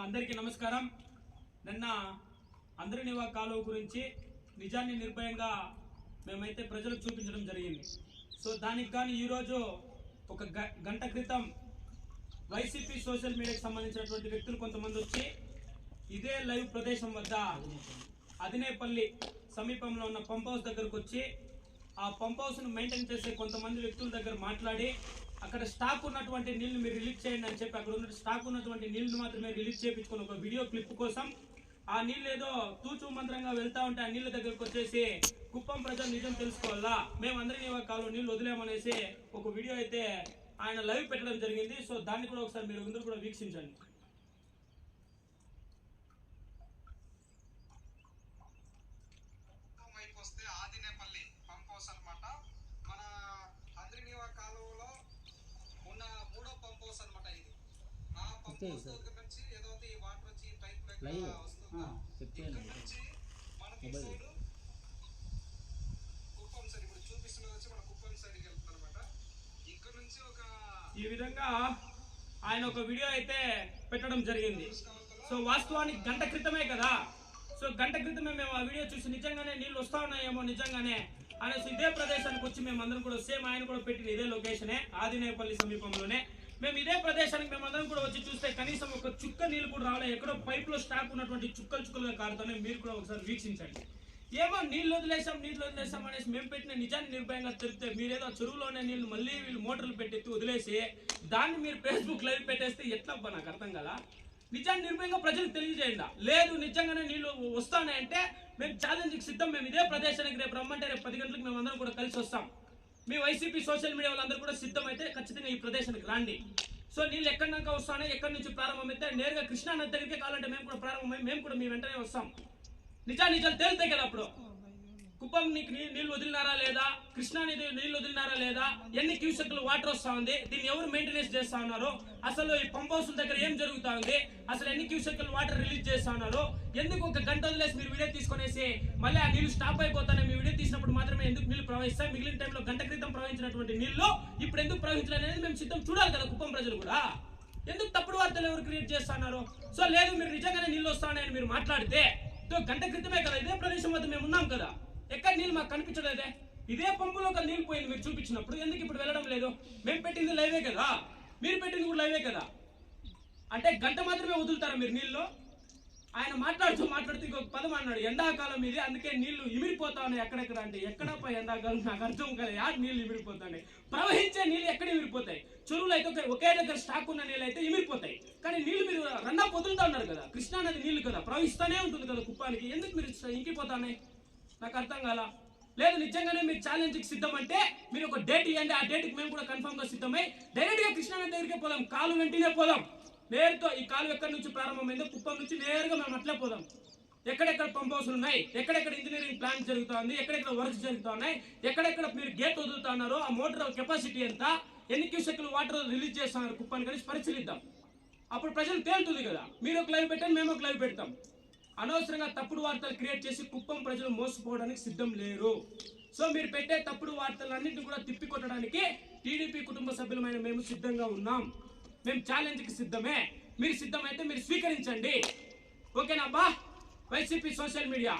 అందరికీ నమస్కారం. నిన్న అందరినివా కాలువ గురించి నిజాన్ని నిర్భయంగా మేమైతే ప్రజలకు చూపించడం జరిగింది. సో దానికి కానీ ఈరోజు ఒక గ- గంట క్రితం వైసీపీ సోషల్ మీడియాకి సంబంధించినటువంటి వ్యక్తులు కొంతమంది వచ్చి ఇదే లైవ్ ప్రదేశం వద్ద అదినేపల్లి సమీపంలో ఉన్న పంప్ హౌస్ దగ్గరకు వచ్చి ఆ పంప్ హౌస్ను మెయింటైన్ చేసే కొంతమంది వ్యక్తుల దగ్గర మాట్లాడి అక్కడ స్టాక్ ఉన్నటువంటి నీళ్ళు మీరు రిలీజ్ చేయండి అని చెప్పి అక్కడ ఉన్న స్టాక్ ఉన్నటువంటి నీళ్ళు మాత్రమే రిలీజ్ చేయించుకుని ఒక వీడియో క్లిప్ కోసం ఆ నీళ్ళు ఏదో తూచు మంత్రంగా వెళ్తా ఉంటే ఆ నీళ్ళ దగ్గరకు వచ్చేసి కుప్పం ప్రజలు నిజం తెలుసుకోవాలా? మేమందరినీ ఒక కాలం నీళ్ళు వదిలేమనేసి ఒక వీడియో అయితే ఆయన లైవ్ పెట్టడం జరిగింది. సో దాన్ని కూడా ఒకసారి మీరు అందరూ కూడా వీక్షించండి కుప్పం వైపు వస్తే ఆదినేపల్లి పంప్ హౌస్ అన్నమాట మన హంద్రినీవా కాలువలో ఉన్న మూడో పంప్ హౌస్ అన్నమాట ఇది ఆ పంప్ హౌస్ దగ్గర నుంచి ఏదైతే ఈ వాటర్ వచ్చి ఈ పైప్ లైవ్ వస్తుందో ఇక్కడ నుంచి మనకి ఇటు సైడ్ కుప్పం సైడ్ ఇప్పుడు చూపిస్తున్నది వచ్చి మన కుప్పం సైడ్కి వెళ్తుంది ఒక ఈ విధంగా ఆయన ఒక వీడియో అయితే పెట్టడం జరిగింది. సో వాస్తవానికి గంట క్రితమే కదా? సో గంట క్రితమే మేము ఆ వీడియో చూసి నిజంగానే నీళ్ళు వస్తా ఉన్నాయేమో నిజంగానే అనేసి ఇదే ప్రదేశానికి వచ్చి మేము అందరం కూడా సేమ్ ఆయన కూడా పెట్టిన ఇదే లొకేషనే ఆదినేపల్లి సమీపంలోనే. మేము ఇదే ప్రదేశానికి మేము అందరం కూడా వచ్చి చూస్తే కనీసం ఒక చుక్క నీళ్ళు కూడా రావలేదు ఎక్కడో పైప్లో స్టాక్ ఉన్నటువంటి చుక్కలు చుక్కలుగా కారుతానే మీరు కూడా ఒకసారి వీక్షించండి. ఏమో నీళ్ళు వదిలేసాం నీళ్ళు వదిలేసాం అనేసి మేము పెట్టిన నిజాన్ని నిర్భయంగా తెలిపితే మీరేదో చెరువులోనే నీళ్ళు మళ్ళీ వీళ్ళు మోటార్లు పెట్టెత్తి వదిలేసి దాన్ని మీరు ఫేస్బుక్ లైవ్ పెట్టేస్తే ఎట్లా నాకు అర్థం కదా నిజాన్ని నిర్భయంగా ప్రజలకు తెలియజేయండి. లేదు నిజంగానే నీళ్ళు వస్తాయంటే మేము ఛాలెంజ్కి సిద్ధం. మేము ఇదే ప్రదేశానికి రేపు రమ్మంటే రేపు పది గంటలకు మేము అందరం కూడా కలిసి వస్తాం. మీ వైసీపీ సోషల్ మీడియా వాళ్ళందరూ కూడా సిద్ధమైతే ఖచ్చితంగా ఈ ప్రదేశానికి రండి. సో నీళ్ళు ఎక్కడి దాకా వస్తానో ఎక్కడి నుంచి ప్రారంభమైతే నేరుగా కృష్ణా నది దగ్గరికి కావాలంటే మేము కూడా ప్రారంభమై మేము కూడా మీ వెంటనే వస్తాం. నిజా నిజాలు తేలితే కదా అప్పుడు కుప్పం నీకు నీళ్ళు వదిలినారా లేదా? కృష్ణా నది నీళ్ళు వదిలినారా లేదా? ఎన్ని క్యూసెక్లు వాటర్ వస్తా ఉంది? దీన్ని ఎవరు మెయింటెనెన్స్ చేస్తా ఉన్నారు? అసలు ఈ పంప్ హౌస్ దగ్గర ఏం జరుగుతా ఉంది? అసలు ఎన్ని క్యూసెక్లు వాటర్ రిలీజ్ చేస్తా ఉన్నారు? ఎందుకు ఒక గంట వదిలేసి మీరు వీడియో తీసుకునేసి మళ్ళీ ఆ నీళ్ళు స్టాప్ అయిపోతానే మీ వీడియో తీసినప్పుడు మాత్రమే ఎందుకు నీళ్ళు ప్రవహిస్తాయి? మిగిలిన టైంలో గంట క్రితం ప్రవహించినటువంటి నీళ్ళు ఇప్పుడు ఎందుకు ప్రవహించలేదు అనేది మేము సిద్ధం చూడాలి కదా కుప్పం ప్రజలు కూడా. ఎందుకు తప్పుడు వార్తలు ఎవరు క్రియేట్ చేస్తున్నారు సో లేదు మీరు నిజంగానే నీళ్ళు వస్తానని మీరు మాట్లాడితే గంట క్రితమే కదా ఇదే ప్రదేశం వద్ద మేము ఉన్నాం కదా. ఎక్కడ నీళ్ళు మాకు కనిపించలేదే? ఇదే పంపులో ఒక నీళ్ళు పోయింది మీరు చూపించినప్పుడు. ఎందుకు ఇప్పుడు వెళ్ళడం లేదు? మేము పెట్టింది లైవే కదా? మీరు పెట్టింది కూడా లైవే కదా? అంటే గంట మాత్రమే వదులుతారా మీరు నీళ్ళు? ఆయన మాట్లాడుతూ మాట్లాడుతూ ఇంకొక పదం అన్నాడు ఎండాకాలం ఇది అందుకే నీళ్ళు ఇమిరిపోతా ఉన్నాయి ఎక్కడెక్కడ అంటే ఎక్కడప్ప ఎండాకాలం నాకు అర్థం కదా యాడ్ నీళ్ళు ఇమిరిపోతున్నాయి ప్రవహించే నీళ్ళు ఎక్కడ ఇమిరిపోతాయి చెరువులు అయితే ఒకే- దగ్గర స్టాక్ ఉన్న నీళ్ళు అయితే ఇమిరిపోతాయి కానీ నీళ్ళు మీరు రన్నా వదులుతా ఉన్నారు కదా? కృష్ణా నది నీళ్ళు కదా? ప్రవహిస్తూనే ఉంటుంది కదా కుప్పానికి. ఎందుకు మీరు ఇంకిపోతానే? నాకు అర్థం కాల. లేదు నిజంగానే మీరు ఛాలెంజ్కి సిద్ధం అంటే మీరు ఒక డేట్ ఇవ్వండి ఆ డేట్కి మేము కూడా కన్ఫర్మ్గా సిద్ధమై డైరెక్ట్గా కృష్ణానది దగ్గరికి పోదాం. కాలు వెంటనే పోదాం. నేరుతో ఈ కాలు ఎక్కడి నుంచి ప్రారంభమైందో కుప్పం నుంచి నేరుగా మేము అట్లే పోదాం. ఎక్కడెక్కడ పంప్ హౌస్లు ఉన్నాయి? ఎక్కడెక్కడ ఇంజనీరింగ్ ప్లాన్ జరుగుతుంది? ఎక్కడెక్కడ వర్క్స్ జరుగుతున్నాయి? ఎక్కడెక్కడ మీరు గేట్ వదులుతున్నారో ఆ మోటార్ కెపాసిటీ ఎంత? ఎన్ని క్యూసెక్లు వాటర్ రిలీజ్ చేస్తున్నారు కుప్పాన్ని కలిసి పరిశీలిద్దాం. అప్పుడు ప్రజలు తేలుతుంది కదా. మీరు ఒక లైవ్ పెట్టండి మేము ఒక లైవ్ పెడతాం. అనవసరంగా తప్పుడు వార్తలు క్రియేట్ చేసి కుప్పం ప్రజలు మోసపోవడానికి సిద్ధం లేరు. సో మీరు పెట్టే తప్పుడు వార్తలన్నింటినీ కూడా తిప్పికొట్టడానికి టీడీపీ కుటుంబ సభ్యులమైన మేము సిద్ధంగా ఉన్నాం. మేము ఛాలెంజ్కి సిద్ధమే. మీరు సిద్ధమైతే మీరు స్వీకరించండి. ఓకేనా బా వైసీపీ సోషల్ మీడియా.